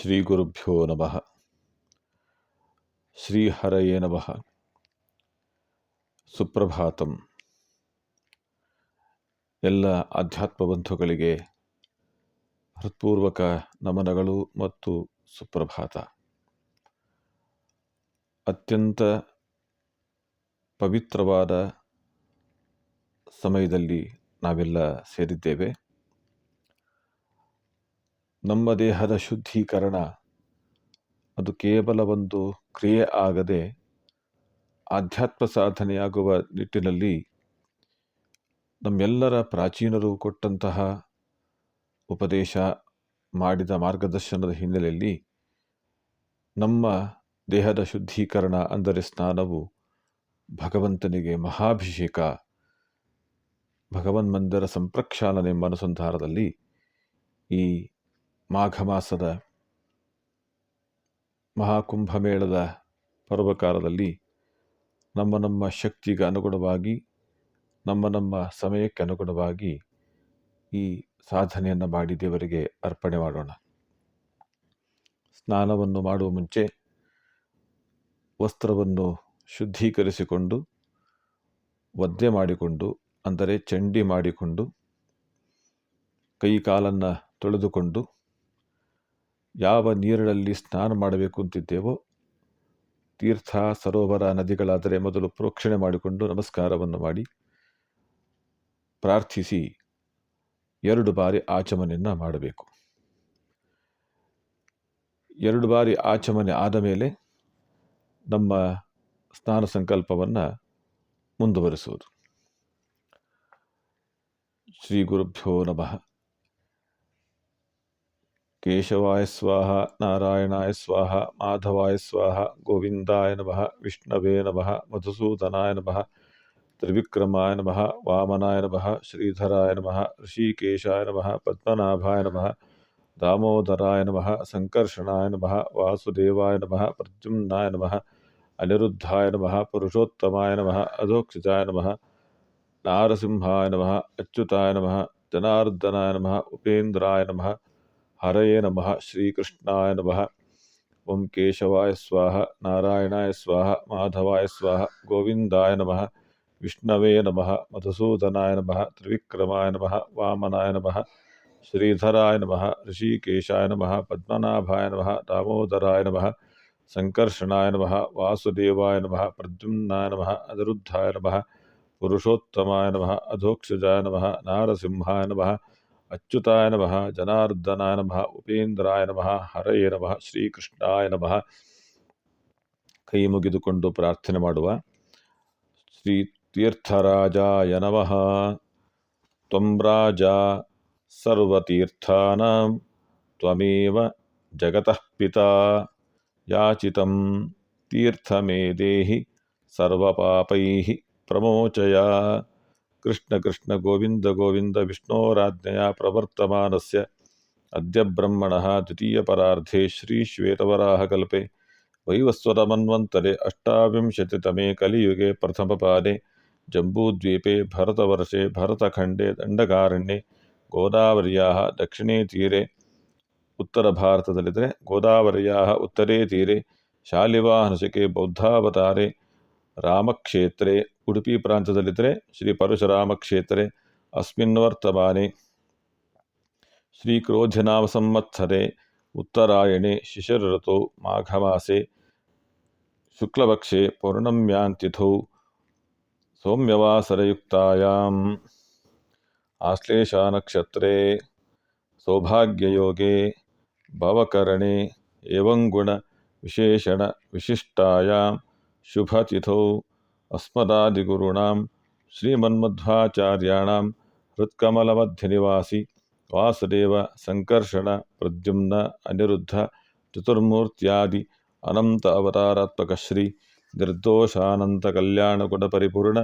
ಶ್ರೀ ಗುರುಭ್ಯೋ ನಮಃ. ಶ್ರೀಹರಯೇ ನಮಃ. ಸುಪ್ರಭಾತಂ. ಎಲ್ಲ ಆಧ್ಯಾತ್ಮ ಬಂಧುಗಳಿಗೆ ಹೃತ್ಪೂರ್ವಕ ನಮನಗಳು ಮತ್ತು ಸುಪ್ರಭಾತ. ಅತ್ಯಂತ ಪವಿತ್ರವಾದ ಸಮಯದಲ್ಲಿ ನಾವೆಲ್ಲ ಸೇರಿದ್ದೇವೆ. ನಮ್ಮ ದೇಹದ ಶುದ್ಧೀಕರಣ. ಅದು ಕೇವಲ ಒಂದು ಕ್ರಿಯೆ ಆಗದೆ ಆಧ್ಯಾತ್ಮ ಸಾಧನೆಯಾಗುವ ನಿಟ್ಟಿನಲ್ಲಿ ನಮ್ಮೆಲ್ಲರ ಪ್ರಾಚೀನರು ಕೊಟ್ಟಂತಹ ಉಪದೇಶ ಮಾಡಿದ ಮಾರ್ಗದರ್ಶನದ ಹಿನ್ನೆಲೆಯಲ್ಲಿ ನಮ್ಮ ದೇಹದ ಶುದ್ಧೀಕರಣ ಅಂದರೆ ಸ್ನಾನವು ಭಗವಂತನಿಗೆ ಮಹಾಭಿಷೇಕ ಭಗವನ್ ಮಂದಿರ ಸಂಪ್ರಕ್ಷಾಲನೆ ಎಂಬ ಅನುಸಂಧಾನದಲ್ಲಿ ಈ ಮಾಘ ಮಾಸದ ಮಹಾಕುಂಭಮೇಳದ ಪರ್ವಕಾಲದಲ್ಲಿ ನಮ್ಮ ನಮ್ಮ ಶಕ್ತಿಗೆ ಅನುಗುಣವಾಗಿ, ನಮ್ಮ ನಮ್ಮ ಸಮಯಕ್ಕೆ ಅನುಗುಣವಾಗಿ ಈ ಸಾಧನೆಯನ್ನು ಮಾಡಿ ದೇವರಿಗೆ ಅರ್ಪಣೆ ಮಾಡೋಣ. ಸ್ನಾನವನ್ನು ಮಾಡುವ ಮುಂಚೆ ವಸ್ತ್ರವನ್ನು ಶುದ್ಧೀಕರಿಸಿಕೊಂಡು, ಒದ್ದೆ ಮಾಡಿಕೊಂಡು, ಅಂದರೆ ಚಂಡಿ ಮಾಡಿಕೊಂಡು, ಕೈ ಕಾಲನ್ನು ತೊಳೆದುಕೊಂಡು ಯಾವ ನೀರಿನಲ್ಲಿ ಸ್ನಾನ ಮಾಡಬೇಕು ಅಂತಿದ್ದೇವೋ? ತೀರ್ಥ ಸರೋವರ ನದಿಗಳಾದರೆ ಮೊದಲು ಪ್ರೋಕ್ಷಣೆ ಮಾಡಿಕೊಂಡು ನಮಸ್ಕಾರವನ್ನು ಮಾಡಿ. ಪ್ರಾರ್ಥಿಸಿ. ಎರಡು ಬಾರಿ ಆಚಮನೆಯನ್ನು ಮಾಡಬೇಕು. ಎರಡು ಬಾರಿ ಆಚಮನೆ ಆದ ಮೇಲೆ ನಮ್ಮ ಸ್ನಾನ ಸಂಕಲ್ಪವನ್ನು ಮುಂದುವರಿಸುವುದು. ಶ್ರೀ ಗುರುಭ್ಯೋ ನಮಃ. केशवाय स्वाहा, नारायणाय स्वाहा, माधवाय स्वाहा, गोविन्दाय नमः, विष्णवे नमः, मधुसूदनाय नम, त्रिविक्रमाय नम, वामनाय नम, श्रीधराय नम, ऋषिकेशाय नम, पद्मनाभाय नम, दामोदराय नम सङ्कर्षणाय नम, वासुदेवाय नम, प्रद्युम्नाय नम, अनिरुद्धाय नम, पुरुषोत्तमाय नम, अधोक्षिताय नम, नारसिंहाय नम, अच्युताय नम, जनार्दनाय नम, उपेन्द्राय नमः हरये नम। श्रीकृष्णा नम। ओं केशवाय स्वाहा, नारायणाय स्वाहा, माधवाय स्वाहा, गोविंदाय नम। विष्णवे नम। मधुसूदनाय नम। त्रिविक्रमाय नम। वामनाय नम। श्रीधराय नम। ऋषिकेशाय नम। पद्मनाभाय नम। दामोदराय नम। संकर्षणाय नम। वासुदेवाय नम। प्रद्युम्नाय नम। अनिरुद्धाय नम। पुरुषोत्तमाय नम। अधोक्षजाय नम। नारसिंहाय नम। ಅಚ್ಯುತಾಯ ನಮಃ ಜನಾರ್ದನಾಯ ನಮಃ ಉಪೇಂದ್ರಾಯ ನಮಃ ಹರಯೇ ನಮಃ ಶ್ರೀಕೃಷ್ಣಾಯ ನಮಃ ಕೈ ಮುಗಿದುಕೊಂಡು ಪ್ರಾರ್ಥನೆ ಮಾಡುವ ಶ್ರೀ ತೀರ್ಥರಾಜಾಯ ನಮಃ ತ್ವಂ ರಾಜ ಸರ್ವತೀರ್ಥಾನಾಂ ತ್ವಮೇವ ಜಗತಃ ಪಿತಾ ಯಾಚಿತಂ ತೀರ್ಥಮೇ ದೇಹಿ ಸರ್ವಪಾಪೈಃ ಪ್ರಮೋಚಯ ಕೃಷ್ಣ ಕೃಷ್ಣ ಗೋವಿಂದ ಗೋವಿಂದ ವಿಷ್ಣೋರಾಜ್ಞೆಯ ಪ್ರವರ್ತಮಾನಸ್ಯ. ಅದ್ಯ ಬ್ರಹ್ಮಣಃ ದ್ವಿತೀಯಪರಾರ್ಧೆ ಶ್ರೀಶ್ವೇತವರಾಹಕಲ್ಪೆ ವೈವಸ್ವತಮನ್ವಂತರೆ ಅಷ್ಟಾವಿಂಶತಿತಮೇ ಕಲಿಯುಗೆ ಪ್ರಥಮಪಾದೆ ಜಂಬೂದ್ವೀಪೆ ಭರತವರ್ಷೆ ಭರತಖಂಡೆ ದಂಡಕಾರಣ್ಯೆ. ಗೋದಾವರ್ಯಾ ದಕ್ಷಿಣೇ ತೀರೆ. ಉತ್ತರ ಭಾರತದಲ್ಲಿದ್ದರೆ ಗೋದಾವರ್ಯಾ ಉತ್ತರೇ ತೀರೆ. ಶಾಲಿವಾಹನಶಿಕೆ ಬೌದ್ಧಾವತಾರೆ. ರಾಮಕ್ಷೇತ್ರೆ ಉಡುಪಿ ಪ್ರಾಂತದಲ್ಲಿದ್ದರೆ ಶ್ರೀ ಪರಶುರಾಮ ಕ್ಷೇತ್ರೆ ಅಸ್ಮಿನ್ ವರ್ತಮಾನೆ ಶ್ರೀ ಕ್ರೋಧನಾಮ ಸಂವತ್ಸರೆ, ಉತ್ತರಾಯಣೆ ಶಿಶಿರಋತೌ ಮಾಘಮಾಸೆ, ಶುಕ್ಲಪಕ್ಷೆ, ಪೌರ್ಣಮ್ಯಾಂತಿಥೌ, ಸೌಮ್ಯವಾಸರಯುಕ್ತಾಯಾಂ. ಆಶ್ಲೇಷಾನಕ್ಷತ್ರೆ ಸೌಭಾಗ್ಯಯೋಗೆ, ಭವಕರಣೆ ಏವಂಗುಣ ವಿಶೇಷಣ ವಿಶಿಷ್ಟಾಯಾಂ. ಶುಭತಿಥೌ अस्मदादिगुरूणां श्रीमन्मध्वाचार्याणां हृत्कमलमध्यनिवासि वासुदेव सङ्कर्षण प्रद्युम्न अनिरुद्ध चतुर्मूर्त्यादि अनन्त अवतारात्मकश्री निर्दोषानन्तकल्याणगुणपरिपूर्ण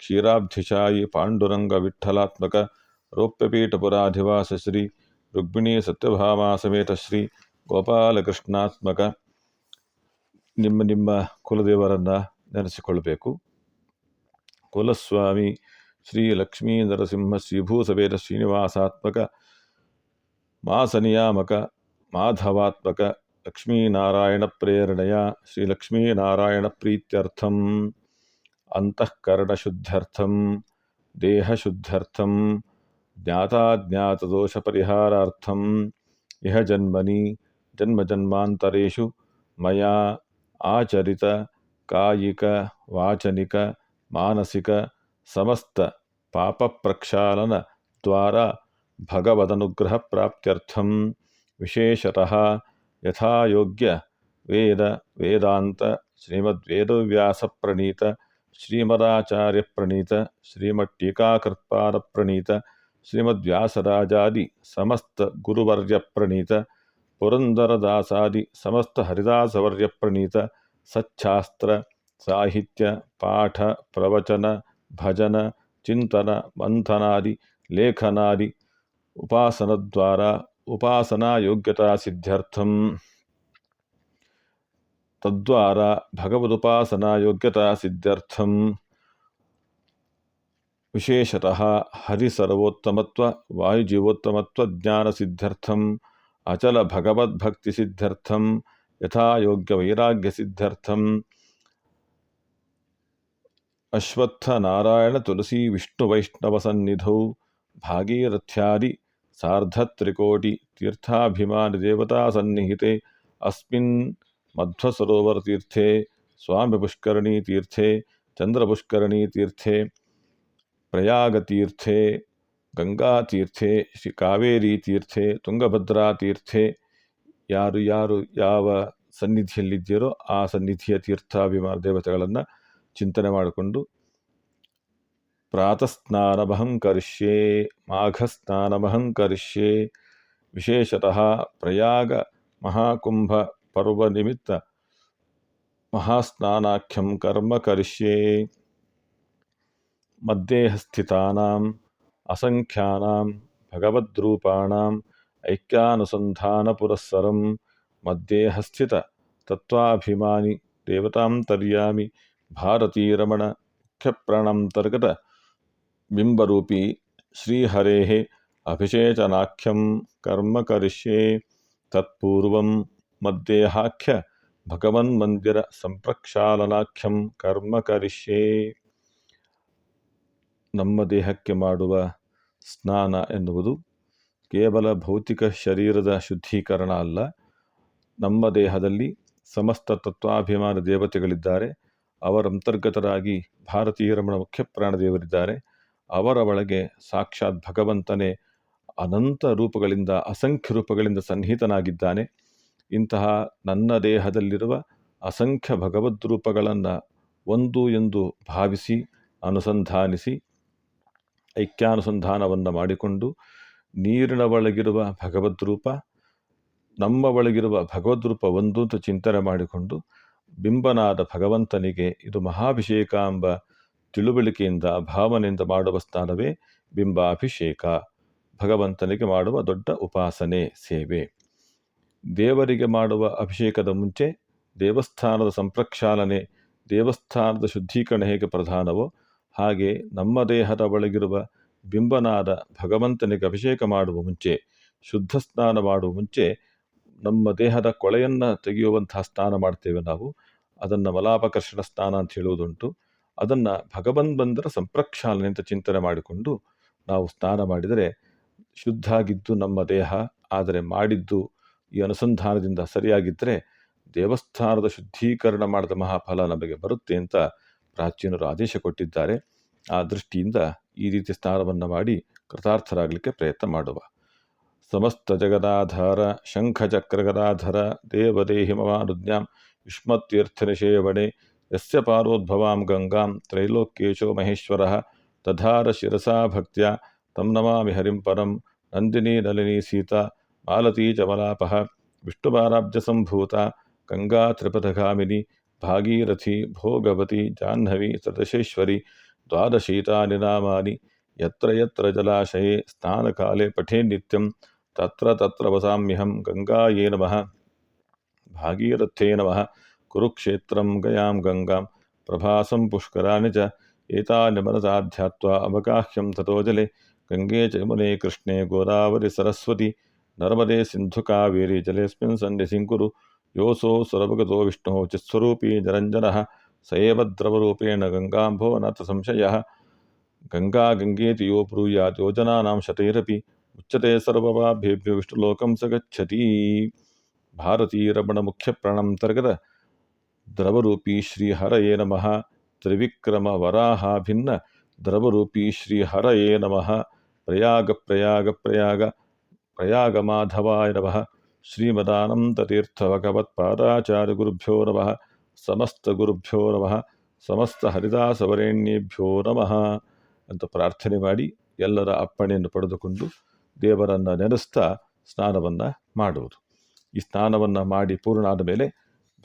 क्षीराब्धिशायि पाण्डुरङ्गविठ्ठलात्मक रौप्यपीठपुराधिवास श्री ರುಕ್ಮಿಣಿ ಸತ್ಯಭಾಮಾ ಸಮೇತ ಶ್ರೀ ಗೋಪಾಲಕೃಷ್ಣಾತ್ಮಕ ನಿಮ್ಮ ನಿಮ್ಮ ಕುಲದೇವರನ್ನು ನೆನೆಸಿಕೊಳ್ಳಬೇಕು ಕುಲಸ್ವಾಮಿ ಶ್ರೀ ಲಕ್ಷ್ಮೀ ನರಸಿಂಹ ಶ್ರೀಭೂಸವೇತ ಶ್ರೀನಿವಾಸಾತ್ಮಕ ಮಾಸನಿಯಾಮಕ ಮಾಧವಾತ್ಮಕ लक्ष्मीनारायणप्रेरणया श्रीलक्ष्मीनारायणप्रीत्यर्थम् ಅಂತಃಕರಣಶುದ್ಧ್ಯರ್ಥಂ ದೇಹಶುದ್ಧ್ಯರ್ಥಂ ಜ್ಞಾತಾಜ್ಞಾತದೋಷಪರಿಹಾರಾರ್ಥಂ ಇಹ ಜನ್ಮನಿ ಜನ್ಮಜನ್ಮಾಂತರೇಷು ಮಯಾ ಆಚರಿತ ಕಾಯಿಕ ವಾಚನಿಕ ಮಾನಸಿಕ ಸಮಸ್ತ ಪಾಪ ಪ್ರಕ್ಷಾಳನ ದ್ವಾರ ಭಗವದನುಗ್ರಹ ಪ್ರಾಪ್ತ್ಯರ್ಥಂ ವಿಶೇಷತಃ ಯಥಾಯೋಗ್ಯ ವೇದ ವೇದಾಂತ ಶ್ರೀಮದ್ವೇದವ್ಯಾಸ ಪ್ರಣೀತ ಶ್ರೀಮದಾಚಾರ್ಯ ಪ್ರಣೀತ ಶ್ರೀಮತ್ ಟೀಕಾಕೃತ್ಪಾದ ಪ್ರಣೀತ ಶ್ರೀಮದ್ವ್ಯಾಸರಾಜಾದಿ ಸಮಸ್ತ ಗುರುವರ್ಯ ಪ್ರಣೀತ ಪುರಂದರದಾಸಾದಿ ಸಮಸ್ತ ಹರಿದಾಸವರ್ಯ ಪ್ರಣೀತ ಸಚ್ಛಾಸ್ತ್ರ ಸಾಹಿತ್ಯ ಪಾಠ ಪ್ರವಚನ ಭಜನ ಚಿಂತನ ಮಂಥನಾದಿ ಲೇಖನಾದಿ ಉಪಾಸನದ್ವಾರ ಉಪಾಸನಾ ಯೋಗ್ಯತಾ ಸಿದ್ಧ್ಯರ್ಥಂ ತದ್ವಾರ ಭಗವದುಪಾಸನಾ ಯೋಗ್ಯತಾ ಸಿದ್ಧ್ಯರ್ಥಂ ವಿಶೇಷತಃ ಹರಿಸರ್ವೋತ್ತಮತ್ವ ವಾಯುಜೀವೋತ್ತಮತ್ವ ಜ್ಞಾನ ಸಿದ್ಧ್ಯರ್ಥಂ ಅಚಲ ಭಗವದ್ಭಕ್ತಿ ಸಿದ್ಧ್ಯರ್ಥಂ ಯಥಾಯೋಗ್ಯ ವೈರಾಗ್ಯ ಸಿದ್ಧ್ಯರ್ಥಂ ಅಶ್ವತ್ಥ ನಾರಾಯಣ ತುಲಸಿ ವಿಷ್ಣು ವೈಷ್ಣವ ಸನ್ನಿಧೌ, ಭಾಗೀರಥ್ಯಾದಿ, ಸಾರ್ಧತ್ರಿಕೋಟಿ ತೀರ್ಥಾಭಿಮಾನಿ ದೇವತಾ ಸನ್ನಿಹಿತೆ, ಅಸ್ಮಿನ್ ಮಧ್ವಸರೋವರತೀರ್ಥೆ ಸ್ವಾಮಿ ಪುಷ್ಕರಣಿ ತೀರ್ಥೆ ಚಂದ್ರಪುಷ್ಕರಣಿ ತೀರ್ಥೆ ಪ್ರಯಾಗತೀರ್ಥೆ ಗಂಗಾತೀರ್ಥೆ ಶ್ರೀ ಕಾವೇರಿ ತೀರ್ಥೆ, ತುಂಗಭದ್ರಾ ತೀರ್ಥೆ, ಯಾರು ಯಾರು ಯಾವ ಸನ್ನಿಧಿಯಲ್ಲಿದ್ದೀರೋ ಆ ಸನ್ನಿಧಿಯ ತೀರ್ಥಾಭಿಮಾನ ದೇವತೆಗಳನ್ನು ಚಿಂತನೆ ಮಾಡಿಕೊಂಡು ಪ್ರಾತಸ್ನಾನಮಹಂ ಕರಿಷ್ಯೆ ಮಾಘಸ್ನಾನಮಹಂ ಕರಿಷ್ಯೆ ವಿಶೇಷತಃ ಪ್ರಯಾಗ ಮಹಾಕುಂಭ ಪರ್ವ ನಿಮಿತ್ತ ಮಹಾಸ್ನಾನಾಖ್ಯಂ ಕರ್ಮ ಕರಿಷ್ಯೆ ಮಧ್ಯಸ್ಥಿತಾನಾಂ ಅಸಂಖ್ಯಾನಾಂ ಭಗವದ್ರೂಪಾಣಾಂ ಐಕ್ಯಾನುಸಂಧಾನಪುರಸ್ಸರಂ ಮಧ್ಯಸ್ಥಿತ ತತ್ವಾಭಿಮಾನಿ ದೇವತಾಂತರ್ಯಾಮಿ ಭಾರತೀರಮಣ ಮುಖ್ಯಪ್ರಣಂತರ್ಗತ ಬಿಂಬರೂಪಿ ಅಭಿಷೇಚನಾಖ್ಯಂ ಕರ್ಮ ಕರಿಷ್ಯೆ. ತತ್ಪೂರ್ವಂ ಭಗವನ್ ಮಂದಿರ ಸಂಪ್ರಕ್ಷಾಲನಾಖ್ಯಂ ಕರ್ಮ ಕರಿಷ್ಯೆ. ನಮ್ಮ ದೇಹಕ್ಕೆ ಮಾಡುವ ಸ್ನಾನ ಎನ್ನುವುದು ಕೇವಲ ಭೌತಿಕ ಶರೀರದ ಶುದ್ಧೀಕರಣ ಅಲ್ಲ, ನಮ್ಮ ದೇಹದಲ್ಲಿ ಸಮಸ್ತ ತತ್ವಾಭಿಮಾನ ದೇವತೆಗಳಿದ್ದಾರೆ. ಅವರ ಅಂತರ್ಗತರಾಗಿ ಭಾರತೀಯ ರಮಣ ಮುಖ್ಯ ಪ್ರಾಣದೇವರಿದ್ದಾರೆ. ಅವರ ಒಳಗೆ ಸಾಕ್ಷಾತ್ ಭಗವಂತನೇ ಅನಂತ ರೂಪಗಳಿಂದ, ಅಸಂಖ್ಯ ರೂಪಗಳಿಂದ ಸನ್ನಿಹಿತನಾಗಿದ್ದಾನೆ. ಇಂತಹ ನನ್ನ ದೇಹದಲ್ಲಿರುವ ಅಸಂಖ್ಯ ಭಗವದ್ ರೂಪಗಳನ್ನು ಒಂದು ಎಂದು ಭಾವಿಸಿ, ಅನುಸಂಧಾನಿಸಿ, ಐಕ್ಯಾನುಸಂಧಾನವನ್ನು ಮಾಡಿಕೊಂಡು, ನೀರಿನ ಒಳಗಿರುವ ಭಗವದ್ ರೂಪ, ನಮ್ಮ ಒಳಗಿರುವ ಭಗವದ್ ರೂಪ ಒಂದು ಅಂತ ಚಿಂತನೆ ಮಾಡಿಕೊಂಡು ಬಿಂಬನಾದ ಭಗವಂತನಿಗೆ ಇದು ಮಹಾಭಿಷೇಕ ಎಂಬ ತಿಳುವಳಿಕೆಯಿಂದ, ಭಾವನೆಯಿಂದ ಮಾಡುವ ಸ್ಥಾನವೇ ಬಿಂಬಾಭಿಷೇಕ. ಭಗವಂತನಿಗೆ ಮಾಡುವ ದೊಡ್ಡ ಉಪಾಸನೆ, ಸೇವೆ. ದೇವರಿಗೆ ಮಾಡುವ ಅಭಿಷೇಕದ ಮುಂಚೆ ದೇವಸ್ಥಾನದ ಸಂಪ್ರಕ್ಷಾಲನೆ, ದೇವಸ್ಥಾನದ ಶುದ್ಧೀಕರಣ ಹೇಗೆ ಪ್ರಧಾನವೋ ಹಾಗೆ ನಮ್ಮ ದೇಹದ ಒಳಗಿರುವ ಬಿಂಬನಾದ ಭಗವಂತನಿಗೆ ಅಭಿಷೇಕ ಮಾಡುವ ಮುಂಚೆ, ಶುದ್ಧ ಸ್ನಾನ ಮಾಡುವ ಮುಂಚೆ ನಮ್ಮ ದೇಹದ ಕೊಳೆಯನ್ನು ತೆಗೆಯುವಂತಹ ಸ್ನಾನ ಮಾಡ್ತೇವೆ ನಾವು. ಅದನ್ನು ಮಲಾಪಕರ್ಷಣ ಸ್ನಾನ ಅಂತ ಹೇಳುವುದುಂಟು. ಅದನ್ನು ಭಗವನ್ ಬಂದರ ಸಂಪ್ರಕ್ಷಾಲನೆ ಅಂತ ಚಿಂತನೆ ಮಾಡಿಕೊಂಡು ನಾವು ಸ್ನಾನ ಮಾಡಿದರೆ ಶುದ್ಧ ಆಗಿದ್ದು ನಮ್ಮ ದೇಹ, ಆದರೆ ಮಾಡಿದ್ದು ಈ ಅನುಸಂಧಾನದಿಂದ ಸರಿಯಾಗಿದ್ದರೆ ದೇವಸ್ಥಾನದ ಶುದ್ಧೀಕರಣ ಮಾಡಿದ ಮಹಾಫಲ ನಮಗೆ ಬರುತ್ತೆ ಅಂತ ಪ್ರಾಚೀನರು ಆದೇಶ ಕೊಟ್ಟಿದ್ದಾರೆ. ಆ ದೃಷ್ಟಿಯಿಂದ ಈ ರೀತಿ ಸ್ನಾನವನ್ನು ಮಾಡಿ ಕೃತಾರ್ಥರಾಗಲಿಕ್ಕೆ ಪ್ರಯತ್ನ ಮಾಡುವ. ಸಮಸ್ತ ಜಗದಾಧಾರ, ಶಂಖಚಕ್ರಗದಾಧರ, ದೇವದೇಹಿ ಮಮಾನುಜ್ಞಾಂ युष्मतीर्थनिषेवणे यस्य पारोद्भवां गङ्गां त्रैलोक्येशो महेश्वरः दधार शिरसा भक्त्या तं नमामि हरिं परं नन्दिनी नलिनी सीता मालती च मलापः विष्णुवाराब्जसम्भूता गङ्गा त्रिपथगामिनी भागीरथी भोगवती जाह्नवी सदशेश्वरी द्वादशीतानि नामानि यत्र यत्र जलाशये स्नानकाले पठे नित्यं तत्र तत्र वसाम्यहं गङ्गायै नमः भागीरथे नम। कुरुक्षेत्रं गया गंगा प्रभासं पुष्कराणि च एतानि मनसा ध्यात्वा अवगाह्यं ततो जले कृष्णे गोदावरी सरस्वती नर्मदे सिंधु कावेरी सन्निधिं योसो योऽसौ विष्णु विष्णुः निरंजन निरञ्जनः। स एव द्रवरूपेण गङ्गाम्भो नाथ संशयः। गङ्गा गङ्गेति यो ब्रूयात् योजना शतैरपि। उच्यते सर्वभाभ्येभ्यो विष्णुलोकं स गच्छति। ಭಾರತೀರಮಣ ಮುಖ್ಯ ಪ್ರಾಣಾಂತರ್ಗತ ದ್ರವರೂಪಿ ಶ್ರೀಹರಯೇ ನಮಃ. ತ್ರಿವಿಕ್ರಮ ವರಾಹಾಭಿನ್ನ ದ್ರವರೂಪಿ ಶ್ರೀಹರಯೇ ನಮಃ. ಪ್ರಯಾಗ ಪ್ರಯಾಗ ಪ್ರಯಾಗ ಪ್ರಯಾಗ ಮಾಧವಾಯ ನಮಃ. ಶ್ರೀಮದಾನಂದತೀರ್ಥ ಭಗವತ್ಪಾದಾಚಾರ್ಯ ಗುರುಭ್ಯೋ ನಮಃ. ಸಮಸ್ತ ಗುರುಭ್ಯೋ ನಮಃ. ಸಮಸ್ತ ಹರಿದಾಸವರೇಣ್ಯೇಭ್ಯೋ ನಮಃ. ಅಂತ ಪ್ರಾರ್ಥನೆ ಮಾಡಿ ಎಲ್ಲರ ಅಪ್ಪಣೆಯನ್ನು ಪಡೆದುಕೊಂಡು ದೇವರನ್ನು ನೆನೆಸ್ತಾ ಸ್ನಾನವನ್ನು ಮಾಡುವುದು. ಈ ಸ್ನಾನವನ್ನು ಮಾಡಿ ಪೂರ್ಣ ಆದ ಮೇಲೆ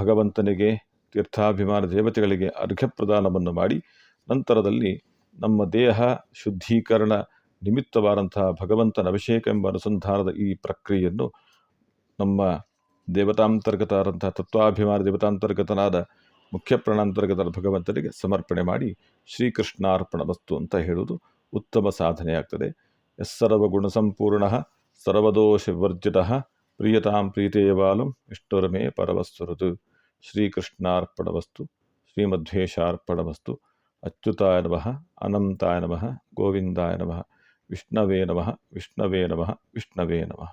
ಭಗವಂತನಿಗೆ ತೀರ್ಥಾಭಿಮಾನ ದೇವತೆಗಳಿಗೆ ಅರ್ಘ್ಯ ಪ್ರದಾನವನ್ನು ಮಾಡಿ ನಂತರದಲ್ಲಿ ನಮ್ಮ ದೇಹ ಶುದ್ಧೀಕರಣ ನಿಮಿತ್ತವಾದಂತಹ ಭಗವಂತನ ಅಭಿಷೇಕ ಎಂಬ ಅನುಸಂಧಾನದ ಈ ಪ್ರಕ್ರಿಯೆಯನ್ನು ನಮ್ಮ ದೇವತಾಂತರ್ಗತರಾದಂತಹ ತತ್ವಾಭಿಮಾನ ದೇವತಾಂತರ್ಗತನಾದ ಮುಖ್ಯ ಪ್ರಾಣಾಂತರ್ಗತ ಭಗವಂತನಿಗೆ ಸಮರ್ಪಣೆ ಮಾಡಿ ಶ್ರೀಕೃಷ್ಣಾರ್ಪಣ ವಸ್ತು ಅಂತ ಹೇಳುವುದು ಉತ್ತಮ ಸಾಧನೆಯಾಗ್ತದೆ. ಎಸ್ಸರ್ವಗುಣ ಸಂಪೂರ್ಣ ಸರ್ವದೋಷ ವರ್ಜಿತ ಪ್ರಿಯತಾಂ ಪ್ರೀತೇವಾಲಂ ಇಷ್ಟೋರಮೇ ಪರವಸ್ತುರದು ಶ್ರೀಕೃಷ್ಣಾರ್ಪಣವಸ್ತು ಶ್ರೀಮಧ್ವೇಶಾರ್ಪಣವಸ್ತು ಅಚ್ಯುತಾಯ ನಮಃ ಅನಂತಾಯ ನಮಃ ಗೋವಿಂದಾಯ ನಮಃ ವಿಷ್ಣವೇ ನಮಃ ವಿಷ್ಣವೇ ನಮಃ ವಿಷ್ಣವೇ ನಮಃ